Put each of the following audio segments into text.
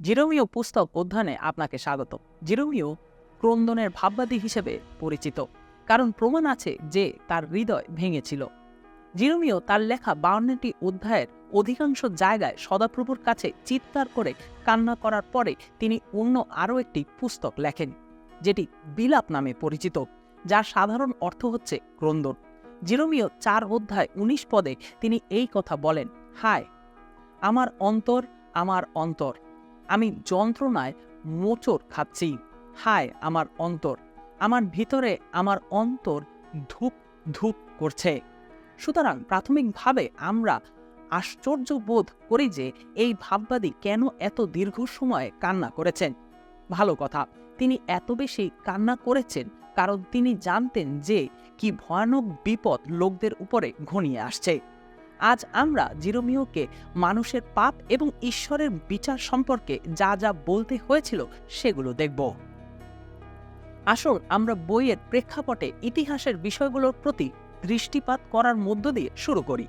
জিরোমিও পুস্তক অধ্যয়নে আপনাকে স্বাগত। জিরোমিও ক্রন্দনের ভাববাদী হিসেবে পরিচিত, কারণ প্রমাণ আছে যে তার হৃদয় ভেঙেছিল। জিরোমিও তার লেখা বাউন্নটি অধ্যায়ের অধিকাংশ জায়গায় সদাপ্রভুর কাছে চিৎকার করে কান্না করার পরে তিনি অন্য আরও একটি পুস্তক লেখেন, যেটি বিলাপ নামে পরিচিত, যার সাধারণ অর্থ হচ্ছে ক্রন্দন। জিরোমিও চার অধ্যায় উনিশ পদে তিনি এই কথা বলেন, হায়, আমার অন্তর আমার অন্তর। আমি যন্ত্রণায় মোচড় খাচ্ছি। হায় আমার অন্তর। আমার ভিতরে আমার অন্তর ধূপ ধূপ করছে। সুতরাং প্রাথমিকভাবে আমরা আশ্চর্য বোধ করি যে এই ভাববাদী কেন এত দীর্ঘ সময় কান্না করেছেন। ভালো কথা, তিনি এত বেশি কান্না করেছেন কারণ তিনি জানতেন যে কি ভয়ানক বিপদ লোকদের উপরে ঘনিয়ে আসছে। আজ আমরা জিরোমিওকে মানুষের পাপ এবং ঈশ্বরের বিচার সম্পর্কে যা যা বলতে হয়েছিল সেগুলো দেখব। আসুন, আমরা বইয়ের প্রেক্ষাপটে ইতিহাসের বিষয়গুলোর প্রতি দৃষ্টিপাত করার মধ্য দিয়ে শুরু করি।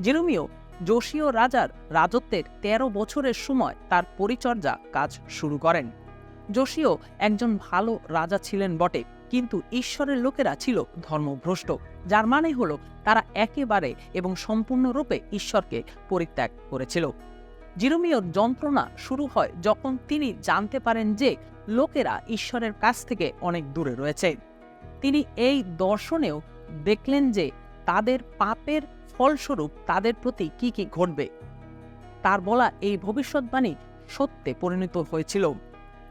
জেরোমিও যোশীয় রাজার রাজত্বের ১৩ বছরের সময় তার পরিচর্যা কাজ শুরু করেন। যোশীয় একজন ভালো রাজা ছিলেন বটে, কিন্তু ঈশ্বরের লোকেরা ছিল ধর্মভ্রষ্ট, যার মানে হলো তারা একেবারে এবং সম্পূর্ণরূপে ঈশ্বরকে পরিত্যাগ করেছিল। জিরোমিওর যন্ত্রণা শুরু হয় যখন তিনি জানতে পারেন যে লোকেরা ঈশ্বরের কাছ থেকে অনেক দূরে রয়েছে। তিনি এই দর্শনেও দেখলেন যে তাদের পাপের ফলস্বরূপ তাদের প্রতি কি কি ঘটবে। তার বলা এই ভবিষ্যৎবাণী সত্যে পরিণত হয়েছিল।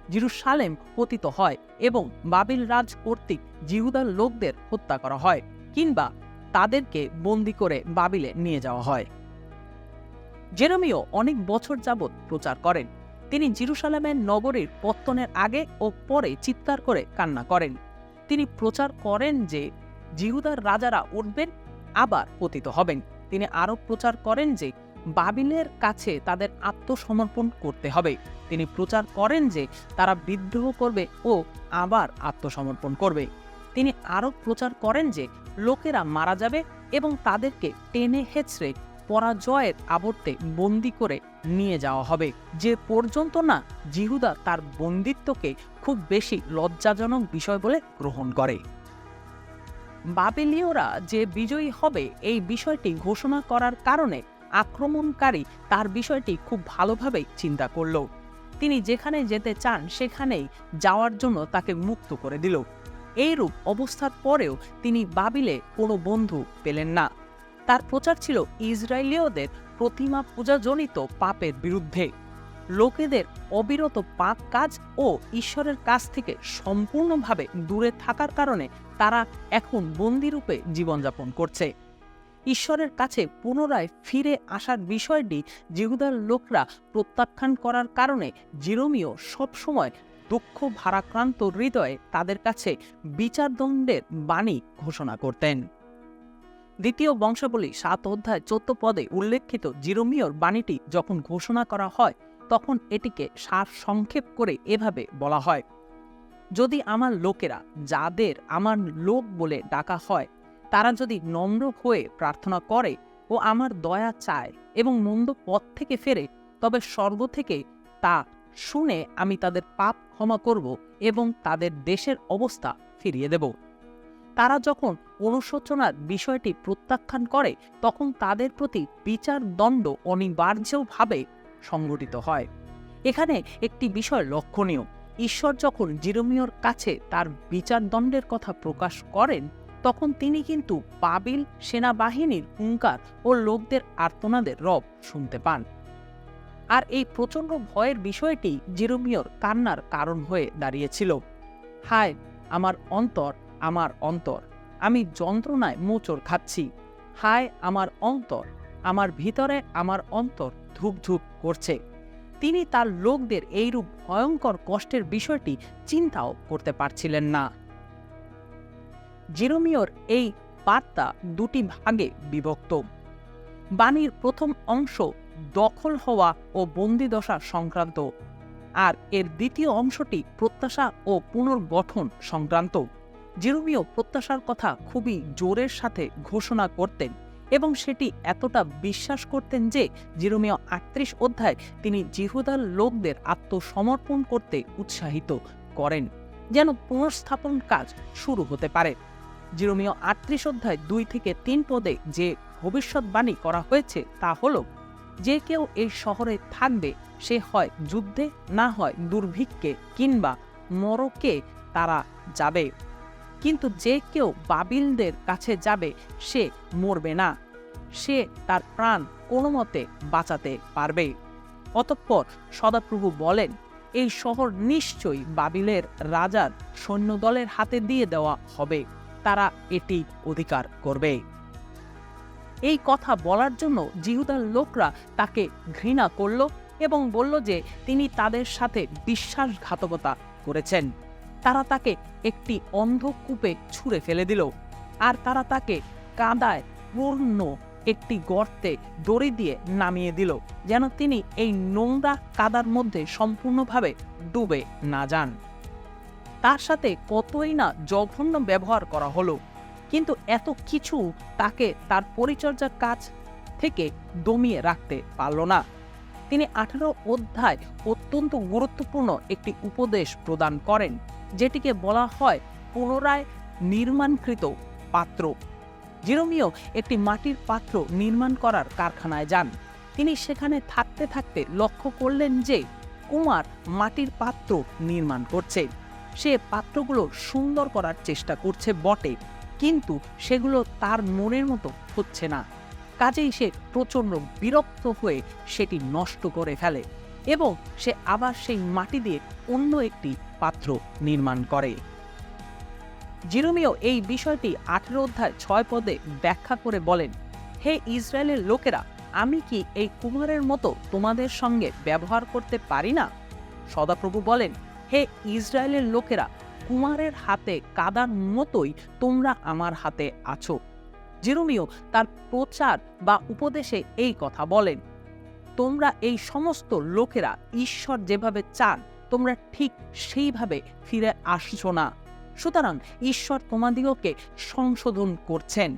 জিরুসালেম পতিত হয় এবং বাবিল রাজ কর্তৃক জিহুদার লোকদের হত্যা করা হয় কিংবা তাদেরকে বন্দি করে বাবিলে নিয়ে যাওয়া হয়। জেরমিও অনেক বছর যাবৎ প্রচার করেন। তিনি জিরুসালামের নগরীর পত্তনের আগে ও পরে চিৎকার করে কান্না করেন। তিনি প্রচার করেন যে জিহুদার রাজারা উঠবেন, আবার পতিত হবেন। তিনি আরও প্রচার করেন যে বাবিলের কাছে তাদের আত্মসমর্পণ করতে হবে। তিনি প্রচার করেন যে তারা বিদ্রোহ করবে ও আবার আত্মসমর্পণ করবে। তিনি আরও প্রচার করেন যে লোকেরা মারা যাবে এবং তাদেরকে টেনে হেঁচড়ে পরাজয়ের আবর্তে বন্দি করে নিয়ে যাওয়া হবে। যে পর্যন্ত না জিহুদা তার বন্দিত্বকে খুব বেশি লজ্জাজনক বিষয় বলে গ্রহণ করে। বাবেলীয়রা যে বিজয়ী হবে এই বিষয়টি ঘোষণা করার কারণে আক্রমণকারী তার বিষয়টি খুব ভালোভাবে চিন্তা করল। তিনি যেখানে যেতে চান সেখানেই যাওয়ার জন্য তাকে মুক্ত করে দিল। এইরূপ অবস্থার পরেও তিনি বাবিলে কোনো বন্ধু পেলেন না। তার প্রচার ছিল ইসরায়েলীয়দের প্রতিমা পূজাজনিত পাপের বিরুদ্ধে। লোকেদের অবিরত পাপ কাজ ও ঈশ্বরের কাছ থেকে সম্পূর্ণভাবে দূরে থাকার কারণে তারা এখন বন্দিরূপে জীবনযাপন করছে। ঈশ্বরের কাছে পুনরায় ফিরে আসার বিষয়টি জিহুদার লোকরা প্রত্যাখ্যান করার কারণে জিরোমিও সবসময় দুঃখ ভারাক্রান্ত হৃদয়ে তাদের কাছে বিচারদণ্ডের বাণী ঘোষণা করতেন। দ্বিতীয় বংশাবলী সাত অধ্যায় চোদ্দ পদে উল্লেখিত জিরোমিওর বাণীটি যখন ঘোষণা করা হয়, তখন এটিকে সার সংক্ষেপ করে এভাবে বলা হয়, যদি আমার লোকেরা যাদের আমার লোক বলে ডাকা হয়, তারা যদি নম্র হয়ে প্রার্থনা করে ও আমার দয়া চায় এবং মন্দ পথ থেকে ফেরে, তবে স্বর্গ থেকে তা শুনে আমি তাদের পাপ ক্ষমা করব এবং তাদের দেশের অবস্থা ফিরিয়ে দেব। তারা যখন অনুশোচনার বিষয়টি প্রত্যাখ্যান করে, তখন তাদের প্রতি বিচার দণ্ড অনিবার্যভাবে সংগঠিত হয়। এখানে একটি বিষয় লক্ষণীয়। ঈশ্বর যখন জিরোমিওর কাছে তার বিচারদণ্ডের কথা প্রকাশ করেন, তখন তিনি কিন্তু পাবিল সেনাবাহিনীর হুঙ্কার ও লোকদের আর্তনাদের রব শুনতে পান। আর এই প্রচণ্ড ভয়ের বিষয়টি জিরোমিওর কান্নার কারণ হয়ে দাঁড়িয়েছিল। হায়, আমার অন্তর আমার অন্তর, আমি যন্ত্রণায় মোচড় খাচ্ছি। হায়, আমার অন্তর, আমার ভিতরে আমার অন্তর ধূপ ধূপ করছে। তিনি তার লোকদের এইরূপ ভয়ঙ্কর কষ্টের বিষয়টি চিন্তাও করতে পারছিলেন না। জিরোমিওর এই বার্তা দুটি ভাগে বিভক্ত। বাণীর প্রথম অংশ দখল হওয়া ও বন্দিদশা সংক্রান্ত। আর এর দ্বিতীয় অংশটি প্রত্যাশা ও পুনর্গঠন সংক্রান্ত। জিরোমিও প্রত্যাশার কথা খুবই জোরের সাথে ঘোষণা করতেন এবং সেটি এতটা বিশ্বাস করতেন যে জিরোমিও আটত্রিশ অধ্যায় তিনি জিহুদার লোকদের আত্মসমর্পণ করতে উৎসাহিত করেন, যেন পুনঃস্থাপন কাজ শুরু হতে পারে। জিরোমিও আটত্রিশ অধ্যায় দুই থেকে তিন পদে যে ভবিষ্যৎবাণী করা হয়েছে তা হল যে কেউ এই শহরে থাকবে, সে হয় যুদ্ধে, না হয় দুর্ভিক্ষে, কিংবা মরকে তারা যাবে। কিন্তু যে কেউ বাবিলদের কাছে যাবে, সে মরবে না। সে তার প্রাণ কোনো মতে বাঁচাতে পারবে। অতঃপর সদাপ্রভু বলেন, এই শহর নিশ্চয়ই বাবিলের রাজার সৈন্যদলের হাতে দিয়ে দেওয়া হবে। তারা এটি অধিকার করবে। এই কথা বলার জন্য জিহুদার লোকরা তাকে ঘৃণা করল এবং বলল যে তিনি তাদের সাথে বিশ্বাসঘাতকতা করেছেন। তারা তাকে একটি অন্ধকূপে ছুঁড়ে ফেলে দিল আর তারা তাকে কাদায় পূর্ণ একটি গর্তে দড়ি দিয়ে নামিয়ে দিল যেন তিনি এই নোংরা কাদার মধ্যে সম্পূর্ণভাবে ডুবে না যান। তার সাথে কতই না জঘন্য ব্যবহার করা হলো। কিন্তু এত কিছু তাকে তার পরিচর্যার কাজ থেকে দমিয়ে রাখতে পারল না। তিনি আঠারো অধ্যায় অত্যন্ত গুরুত্বপূর্ণ একটি উপদেশ প্রদান করেন, যেটিকে বলা হয় পুনরায় নির্মাণকৃত পাত্র। জিরোমিও একটি মাটির পাত্র নির্মাণ করার কারখানায় যান। তিনি সেখানে থাকতে থাকতে লক্ষ্য করলেন যে কুমার মাটির পাত্র নির্মাণ করছে। সে পাত্রগুলো সুন্দর করার চেষ্টা করছে বটে। কিন্তু সেগুলো তার মনের মতো হচ্ছে না। কাজেই সে প্রচণ্ড বিরক্ত হয়ে সেটি নষ্ট করে ফেলে এবং সে আবার সেই মাটি দিয়ে অন্য একটি পাত্র নির্মাণ করে। জিরোমিও এই বিষয়টি আঠেরো অধ্যায় ছয় পদে ব্যাখ্যা করে বলেন, হে ইসরায়েলের লোকেরা, আমি কি এই কুমারের মতো তোমাদের সঙ্গে ব্যবহার করতে পারি না? সদাপ্রভু বলেন, হে ইসরায়েলের লোকেরা কুমারের হাতে কাদার মতোই তোমরা আমার হাতে আছো। জিরোমিও তার প্রচার বা উপদেশে এই কথা বলেন, তোমরা এই সমস্ত লোকেরা ঈশ্বর যেভাবে চান, তোমরা ঠিক সেইভাবে ফিরে আসছো না। সুতরাং ঈশ্বর তোমাদিগকে সংশোধন করছেন,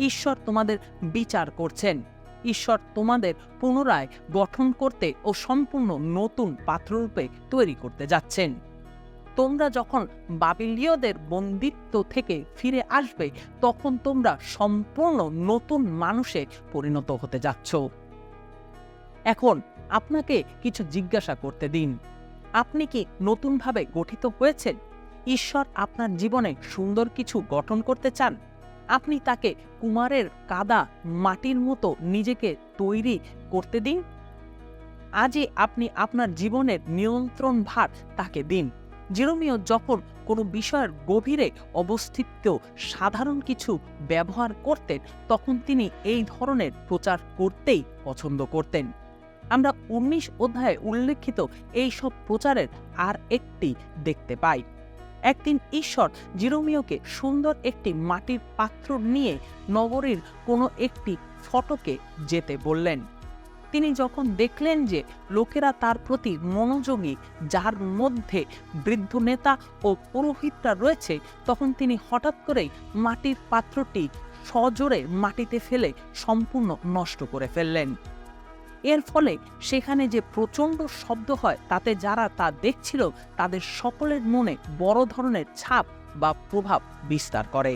ঈশ্বর তোমাদের বিচার করছেন, ঈশ্বর তোমাদের পুনরায় গঠন করতে ও সম্পূর্ণ নতুন পাত্ররূপে তৈরি করতে যাচ্ছেন। তোমরা যখন বাবিলীয়দের বন্দিত্ব থেকে ফিরে আসবে, তখন তোমরা সম্পূর্ণ নতুন মানুষে পরিণত হতে যাচ্ছ। এখন আপনাকে কিছু জিজ্ঞাসা করতে দিন। আপনি কি নতুনভাবে গঠিত হয়েছেন? ঈশ্বর আপনার জীবনে সুন্দর কিছু গঠন করতে চান? আপনি তাকে কুমারের কাদা মাটির মতো নিজেকে তৈরি করতে দিন? আজই আপনি আপনার জীবনের নিয়ন্ত্রণ ভার তাকে দিন। জিরোমিও যখন কোনো বিষয়ের গভীরে অবস্থিত সাধারণ কিছু ব্যবহার করতেন, তখন তিনি এই ধরনের প্রচার করতেই পছন্দ করতেন। আমরা উনিশ অধ্যায়ে উল্লেখিত এই সব প্রচারের আর একটি দেখতে পাই। একদিন ঈশ্বর জিরোমিওকে সুন্দর একটি মাটির পাত্র নিয়ে নগরীর কোনো একটি ফটকে যেতে বললেন। তিনি যখন দেখলেন যে লোকেরা তার প্রতি মনোযোগী, যার মধ্যে বৃদ্ধ নেতা ও পুরোহিতরা রয়েছে, তখন তিনি হঠাৎ করেই মাটির পাত্রটি সজোরে মাটিতে ফেলে সম্পূর্ণ নষ্ট করে ফেললেন। এর ফলে সেখানে যে প্রচণ্ড শব্দ হয়, তাতে যারা তা দেখছিল, তাদের সকলের মনে বড় ধরনের ছাপ বা প্রভাব বিস্তার করে।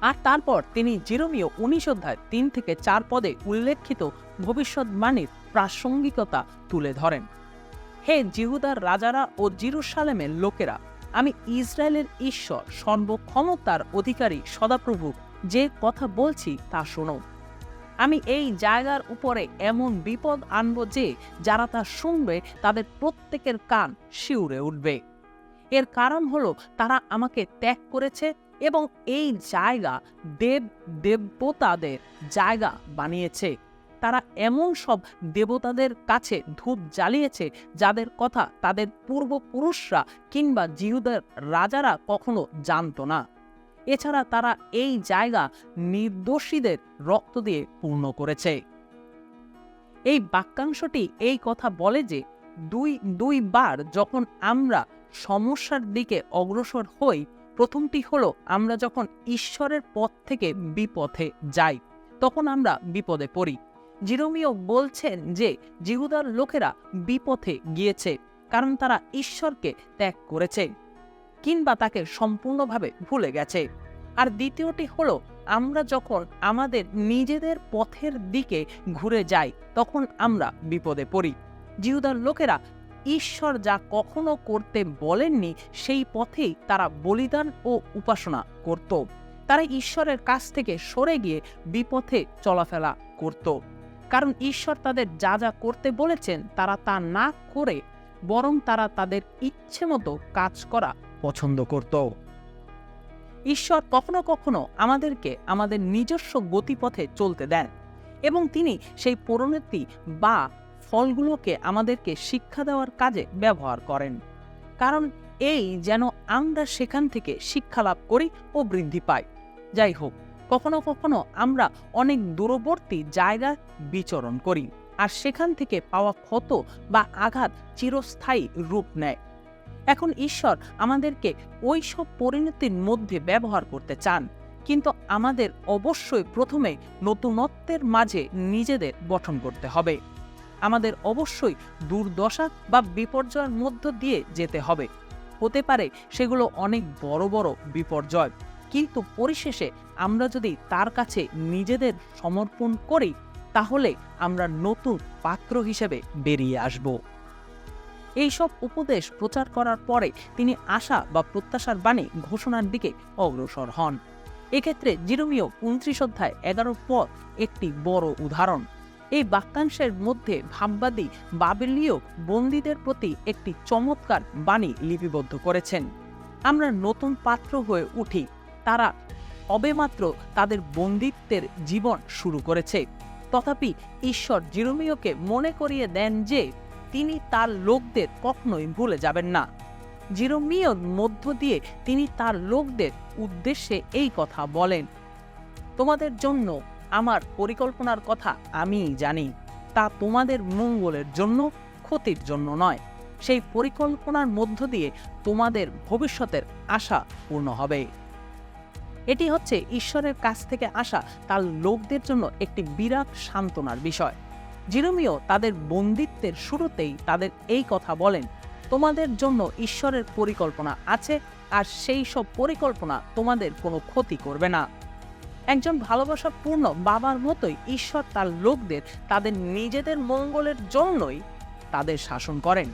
আর তারপর তিনি জিরোমীয় উনিশ অধ্যায় তিন থেকে চার পদে উল্লেখিত ভবিষ্যৎবাণীর প্রাসঙ্গিকতা তুলে ধরেন। হে জিহুদার রাজারা ও জিরুসালেমের লোকেরা, আমি ইসরায়েলের ঈশ্বর, সর্বক্ষমতার অধিকারী সদাপ্রভু, যে কথা বলছি তা শোনো। আমি এই জায়গার উপরে এমন বিপদ আনব যে, যারা তা শুনবে, তাদের প্রত্যেকের কান শিউরে উঠবে। এর কারণ হলো, তারা আমাকে ত্যাগ করেছে এবং এই জায়গা দেব দেবতাদের জায়গা বানিয়েছে। তারা এমন সব দেবতাদের কাছে ধূপ জ্বালিয়েছে, যাদের কথা তাদের পূর্বপুরুষরা কিংবা জিহুদের রাজারা কখনো জানত না। এছাড়া তারা এই জায়গা নির্দোষীদের রক্ত দিয়ে পূর্ণ করেছে। এই বাক্যাংশটি এই কথা বলে যে, দুই, দুইবার যখন আমরা সমস্যার দিকে অগ্রসর হই প্রথমটি হলো, আমরা যখন ঈশ্বরের পথ থেকে বিপথে যাই, তখন আমরা বিপদে পড়ি। জিরোমিও বলছেন যে, জিহুদার লোকেরা বিপথে গিয়েছে, কারণ তারা ঈশ্বরকে ত্যাগ করেছে, কিংবা তাকে সম্পূর্ণভাবে ভুলে গেছে। আর দ্বিতীয়টি হলো, আমরা যখন আমাদের নিজেদের পথের দিকে ঘুরে যাই, তখন আমরা বিপদে পড়ি। জিহুদার লোকেরা ঈশ্বর যা কখনো করতে বলেননি, সেই পথেই তারা বলিদান ও উপাসনা করত। তারা ঈশ্বরের কাছ থেকে সরে গিয়ে বিপথে চলাফেরা করত। কারণ ঈশ্বর তাদের যা যা করতে বলেছেন, তারা তা না করে বরং তারা তাদের ইচ্ছে মতো কাজ করা পছন্দ করত। ঈশ্বর কখনো কখনো আমাদেরকে আমাদের নিজস্ব গতিপথে চলতে দেন এবং তিনি সেই পরিণতি বা ফলগুলোকে আমাদেরকে শিক্ষা দেওয়ার কাজে ব্যবহার করেন। কারণ এই যেন আমরা সেখান থেকে শিক্ষা লাভ করি ও বৃদ্ধি পাই। যাই হোক, কখনো কখনো আমরা অনেক দূরবর্তী জায়গায় বিচরণ করি আর সেখান থেকে পাওয়া ক্ষত বা আঘাত চিরস্থায়ী রূপ নেয়। এখন ঈশ্বর আমাদেরকে ওই সব পরিণতির মধ্যে ব্যবহার করতে চান, কিন্তু আমাদের অবশ্যই প্রথমে নতুনত্বের মাঝে নিজেদের গঠন করতে হবে। আমাদের অবশ্যই দুর্দশা বা বিপর্যয়ের মধ্য দিয়ে যেতে হবে। হতে পারে সেগুলো অনেক বড় বড় বিপর্যয়। কিন্তু পরিশেষে আমরা যদি তার কাছে নিজেদের সমর্পণ করি, তাহলে আমরা নতুন পাত্র হিসেবে বেরিয়ে আসব। এইসব উপদেশ প্রচার করার পরে তিনি আশা বা প্রত্যাশার বাণী ঘোষণার দিকে অগ্রসর হন। এক্ষেত্রে জিরোমিও উনত্রিশ অধ্যায় এগারো পদ একটি বড় উদাহরণ। এই বাক্যাংশের মধ্যে ভাববাদী বাবেলীয় বন্দীদের প্রতি একটি চমৎকার বাণী লিপিবদ্ধ করেছেন। আমরা নতুন পাত্র হয়ে উঠি। তারা অবেমাত্র তাদের বন্দিত্বের জীবন শুরু করেছে। তথাপি ঈশ্বর জিরোমিওকে মনে করিয়ে দেন যে, তিনি তার লোকদের কখনোই ভুলে যাবেন না। জিরোমিওর মধ্য দিয়ে তিনি তার লোকদের উদ্দেশ্যে এই কথা বলেন, তোমাদের জন্য আমার পরিকল্পনার কথা আমিই জানি। তা তোমাদের মঙ্গলের জন্য, ক্ষতির জন্য নয়। সেই পরিকল্পনার মধ্য দিয়ে তোমাদের ভবিষ্যতের আশা পূর্ণ হবে। এটি হচ্ছে ঈশ্বরের কাছ থেকে আসা তার লোকদের জন্য একটি বিরাট সান্ত্বনার বিষয়। জিরোমিও তাদের বন্দিত্বের শুরুতেই তাদের এই কথা বলেন, তোমাদের জন্য ঈশ্বরের পরিকল্পনা আছে, আর সেই সব পরিকল্পনা তোমাদের কোনো ক্ষতি করবে না। একজন ভালোবাসাপূর্ণ বাবার মতোই ঈশ্বর তার লোকদের, তাদের নিজেদের মঙ্গলের জন্যই তাদের শাসন করেন।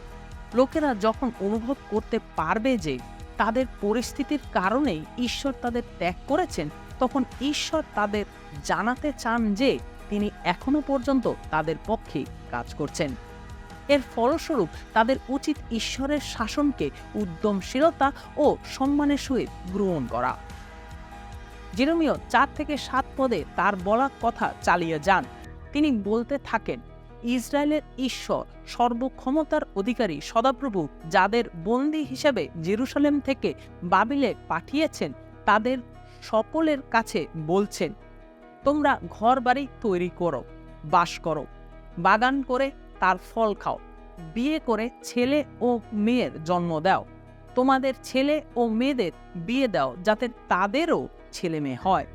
লোকেরা যখন অনুভব করতে পারবে যে তাদের পরিস্থিতির কারণেই ঈশ্বর তাদের ত্যাগ করেছেন, তখন ঈশ্বর তাদের জানাতে চান যে তিনি এখনও পর্যন্ত তাদের পক্ষে কাজ করছেন। এর ফলস্বরূপ তাদের উচিত ঈশ্বরের শাসনকে উদ্যমশীলতা ও সম্মানের সহিত গ্রহণ করা। জেরমিও চার থেকে সাত পদে তার বলা কথা চালিয়ে যান। তিনি বলতে থাকেন, ইসরায়েলের ঈশ্বর, সর্বক্ষমতার অধিকারী সদাপ্রভু, যাদের বন্দি হিসেবে জেরুসালেম থেকে বাবিলে পাঠিয়েছেন, তাদের সকলের কাছে বলছেন, তোমরা ঘর বাড়ি তৈরি করো, বাস করো, বাগান করে তার ফল খাও, বিয়ে করে ছেলে ও মেয়ের জন্ম দাও, তোমাদের ছেলে ও মেয়েদের বিয়ে দাও, যাতে তাদেরও ছেলে মেয়ে হয়।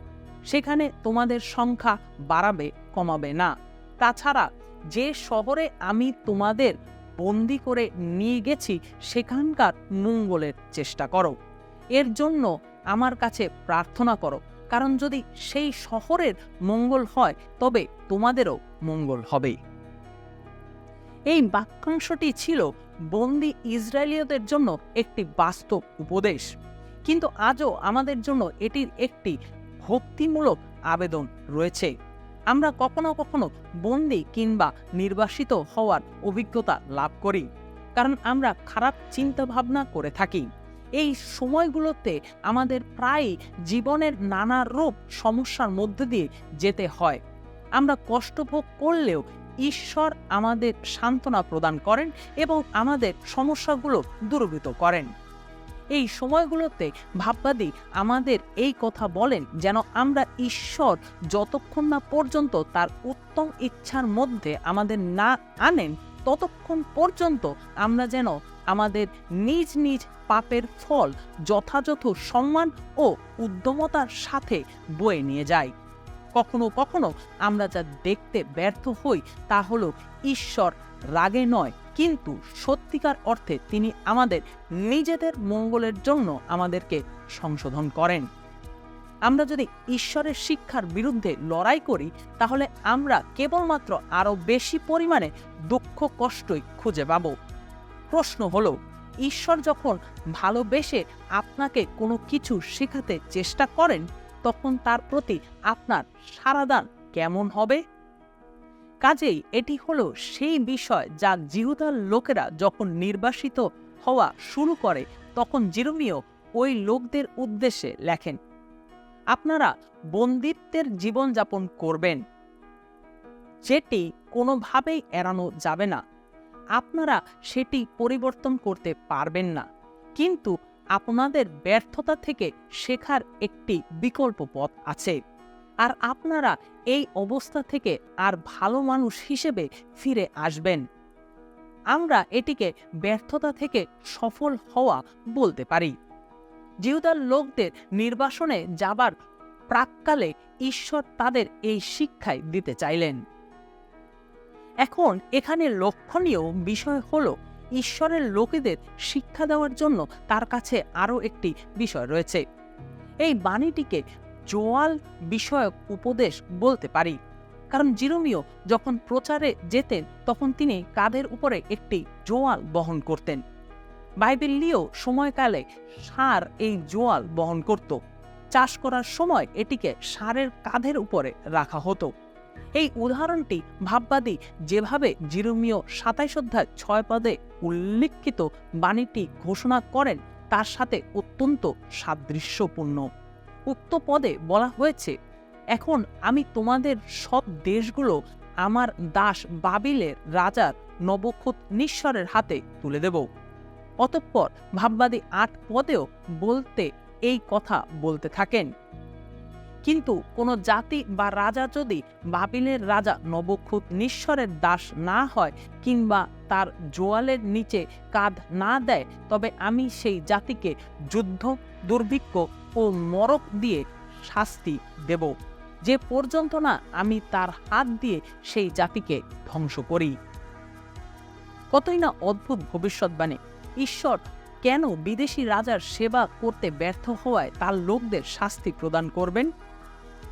সেখানে তোমাদের সংখ্যা বাড়াবে, কমাবে না। তাছাড়া যে শহরে আমি তোমাদের বন্দি করে নিয়ে গেছি, সেখানকার মঙ্গলের চেষ্টা করো। এর জন্য আমার কাছে প্রার্থনা করো। কারণ যদি সেই শহরের মঙ্গল হয়, তবে তোমাদেরও মঙ্গল হবে। এই বাক্যাংশটি ছিল বন্দি ইসরায়েলীয়দের জন্য একটি বাস্তব উপদেশ। কিন্তু আজও আমাদের জন্য এটির একটি ভক্তিমূলক আবেদন রয়েছে। আমরা কখনো কখনো বন্দি কিংবা নির্বাসিত হওয়ার অভিজ্ঞতা লাভ করি, কারণ আমরা খারাপ চিন্তা ভাবনা করে থাকি। এই সময়গুলোতে আমাদের প্রায় জীবনের নানা রূপ সমস্যার মধ্যে দিয়ে যেতে হয়। আমরা কষ্ট ভোগ করলেও ঈশ্বর আমাদের সান্ত্বনা প্রদান করেন এবং আমাদের সমস্যাগুলো দূরভূত করেন। এই সময়গুলোতে ভাববাদী আমাদের এই কথা বলেন যেন আমরা ঈশ্বর যতক্ষণ না পর্যন্ত তার উত্তম ইচ্ছার মধ্যে আমাদের না আনেন, ততক্ষণ পর্যন্ত আমরা যেন আমাদের নিজ নিজ পাপের ফল, যথাযথ সম্মান ও উদ্যমতার সাথে বয়ে নিয়ে যাই। কখনো কখনো আমরা যা দেখতে ব্যর্থ হই তা হলো ঈশ্বর রাগে নয় কিন্তু সত্যিকার অর্থে তিনি আমাদের নিজেদের মঙ্গলের জন্য আমাদেরকে সংশোধন করেন। আমরা যদি ঈশ্বরের শিক্ষার বিরুদ্ধে লড়াই করি, তাহলে আমরা কেবলমাত্র আরও বেশি পরিমাণে দুঃখ কষ্টই খুঁজে পাব। প্রশ্ন হলো, ঈশ্বর যখন ভালোবেসে আপনাকে কোনো কিছু শেখাতে চেষ্টা করেন, তখন তার প্রতি আপনার সারাদান কেমন হবে? কাজেই এটি হলো সেই বিষয় যা জিহুদার লোকেরা যখন নির্বাসিত হওয়া শুরু করে, তখন জিরুমিও ওই লোকদের উদ্দেশ্যে লেখেন, আপনারা বন্দিত্বের জীবনযাপন করবেন। যেটি কোনোভাবেই এড়ানো যাবে না। আপনারা সেটি পরিবর্তন করতে পারবেন না। কিন্তু আপনাদের ব্যর্থতা থেকে শেখার একটি বিকল্প পথ আছে। আর আপনারা এই অবস্থা থেকে আর ভালো মানুষ হিসেবে ফিরে আসবেন। আমরা এটিকে ব্যর্থতা থেকে সফল হওয়া বলতে পারি। জিহুদার লোকদের নির্বাসনে যাবার প্রাককালে ঈশ্বর তাদের এই শিক্ষায় দিতে চাইলেন। এখন এখানে লক্ষণীয় বিষয় হল ঈশ্বরের লোকেদের শিক্ষা দেওয়ার জন্য তার কাছে আরও একটি বিষয় রয়েছে। এই বাণীটিকে জোয়াল বিষয়ক উপদেশ বলতে পারি। কারণ জিরোমিও যখন প্রচারে যেতেন, তখন তিনি কাঁধের উপরে একটি জোয়াল বহন করতেন। বাইবেলীয় সময়কালে সার এই জোয়াল বহন করত। চাষ করার সময় এটিকে সারের কাঁধের উপরে রাখা হতো। এই উদাহরণটি ভাববাদী যেভাবে জিরোমিও সাতাইশ অধ্যায় ছয় পদে উল্লিখিত বাণীটি ঘোষণা করেন, তার সাথে অত্যন্ত সাদৃশ্যপূর্ণ। উক্ত পদে বলা হয়েছে, এখন আমি তোমাদের সব দেশগুলো আমার দাস বাবিলের রাজার নবখুত নিঃস্বরের হাতে তুলে দেব। অতঃপর ভাববাদী আট পদেও বলতে এই কথা বলতে থাকেন। কিন্তু কোনো জাতি বা রাজা যদি বাবিলের রাজা নবখুত নিঃস্বরের দাস না হয় কিংবা তার জোয়ালের নিচে কাঁধ না দেয়, তবে আমি সেই জাতিকে যুদ্ধ, দুর্ভিক্ষ ও নরক দিয়ে শাস্তি দেব। যে পর্যন্ত না আমি তার হাত দিয়ে সেই জাতিকে ধ্বংস করি। কতই না অদ্ভুত ভবিষ্যৎবাণী ঈশ্বর কেন বিদেশি রাজার সেবা করতে ব্যর্থ হওয়ায় তার লোকদের শাস্তি প্রদান করবেন?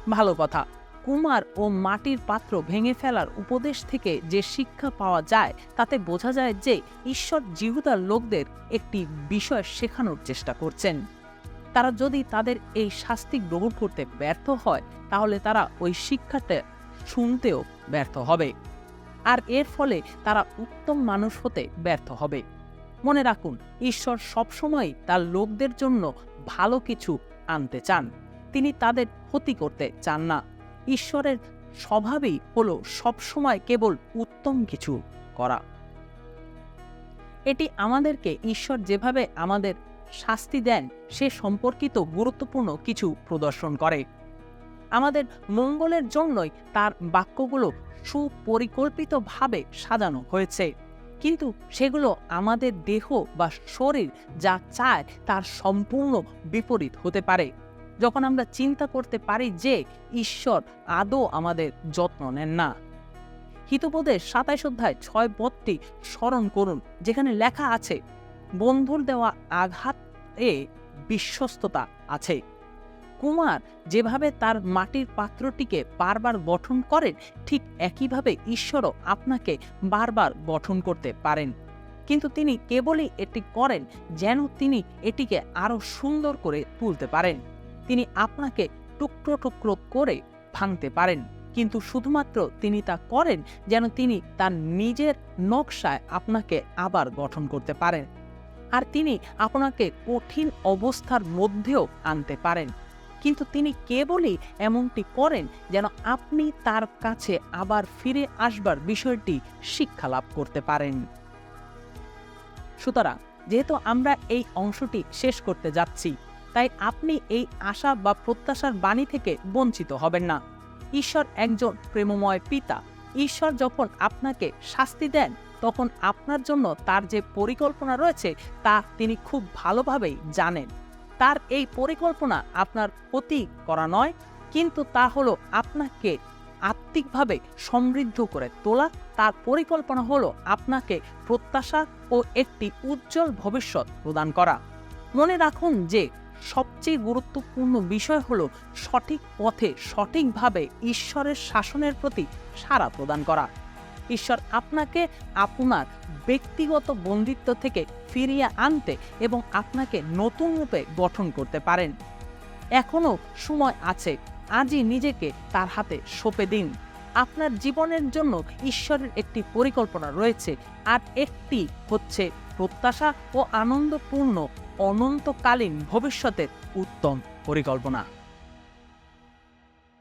ভালো কথা, কুমার ও মাটির পাত্র ভেঙে ফেলার উপদেশ থেকে যে শিক্ষা পাওয়া যায়, তাতে বোঝা যায় যে ঈশ্বর জিহুদার লোকদের একটি বিষয় শেখানোর চেষ্টা করছেন। তারা যদি তাদের এই শাস্তি গ্রহণ করতে ব্যর্থ হয়, তাহলে তারা ওই শিক্ষাটা শুনতেও ব্যর্থ হবে। আর এর ফলে তারা উত্তম মানুষ হতে ব্যর্থ হবে। মনে রাখুন, ঈশ্বর সবসময় তার লোকদের জন্য ভালো কিছু আনতে চান। তিনি তাদের ক্ষতি করতে চান না। ঈশ্বরের স্বভাবই হলো সবসময় কেবল উত্তম কিছু করা। এটি আমাদেরকে ঈশ্বর যেভাবে আমাদের শাস্তি দেন সে সম্পর্কিত গুরুত্বপূর্ণ কিছু প্রদর্শন করে। আমাদের মঙ্গলের জন্যই তার বাক্যগুলো সুপরিকল্পিতভাবে সাজানো হয়েছে। কিন্তু সেগুলো আমাদের দেহ বা শরীর যা চায় তার সম্পূর্ণ বিপরীত হতে পারে। যখন আমরা চিন্তা করতে পারি যে ঈশ্বর আদৌ আমাদের যত্ন নেন না। হিতবোধের সাতাইশ অধ্যায় ছয় পদটি স্মরণ করুন, যেখানে লেখা আছে বন্ধুর দেওয়া আঘাত এ বিশ্বস্ততা আছে। কুমার যেভাবে তার মাটির পাত্রটিকে বারবার গঠন করেন, ঠিক একইভাবে ঈশ্বরও আপনাকে বারবার গঠন করতে পারেন। কিন্তু তিনি কেবলই এটি করেন যেন তিনি এটিকে আরও সুন্দর করে তুলতে পারেন। তিনি আপনাকে টুকরো টুকরো করে ভাঙতে পারেন, কিন্তু শুধুমাত্র তিনি তা করেন যেন তিনি তার নিজের নকশায় আপনাকে আবার গঠন করতে পারেন। আর তিনি আপনাকে কঠিন অবস্থার মধ্যেও আনতে পারেন। কিন্তু তিনি কেবলই এমনটি করেন যেন আপনি তার কাছে আবার ফিরে আসবার বিষয়টি শিক্ষা লাভ করতে পারেন। সুতরাং, যেহেতু আমরা এই অংশটি শেষ করতে যাচ্ছি, তাই আপনি এই আশা বা প্রত্যাশার বাণী থেকে বঞ্চিত হবেন না। ঈশ্বর একজন প্রেমময় পিতা। ঈশ্বর যখন আপনাকে শাস্তি দেন তখন আপনার জন্য তার যে পরিকল্পনা রয়েছে তা তিনি খুব ভালোভাবেই জানেন। তার এই পরিকল্পনা আপনার ক্ষতি করা নয়, কিন্তু তা হলো আপনাকে আত্মিকভাবে সমৃদ্ধ করে তোলা। তার পরিকল্পনা হলো আপনাকে প্রত্যাশা ও একটি উজ্জ্বল ভবিষ্যৎ প্রদান করা। মনে রাখুন যে সবচেয়ে গুরুত্বপূর্ণ বিষয় হলো সঠিক পথে সঠিকভাবে ঈশ্বরের শাসনের প্রতি সাড়া প্রদান করা। ঈশ্বর আপনাকে আপনার ব্যক্তিগত বন্দিত্ব থেকে ফিরিয়ে আনতে এবং আপনাকে নতুন রূপে গঠন করতে পারেন। এখনও সময় আছে, আজই নিজেকে তার হাতে সঁপে দিন। আপনার জীবনের জন্য ঈশ্বরের একটি পরিকল্পনা রয়েছে, আর একটি হচ্ছে প্রত্যাশা ও আনন্দপূর্ণ অনন্তকালীন ভবিষ্যতের উত্তম পরিকল্পনা।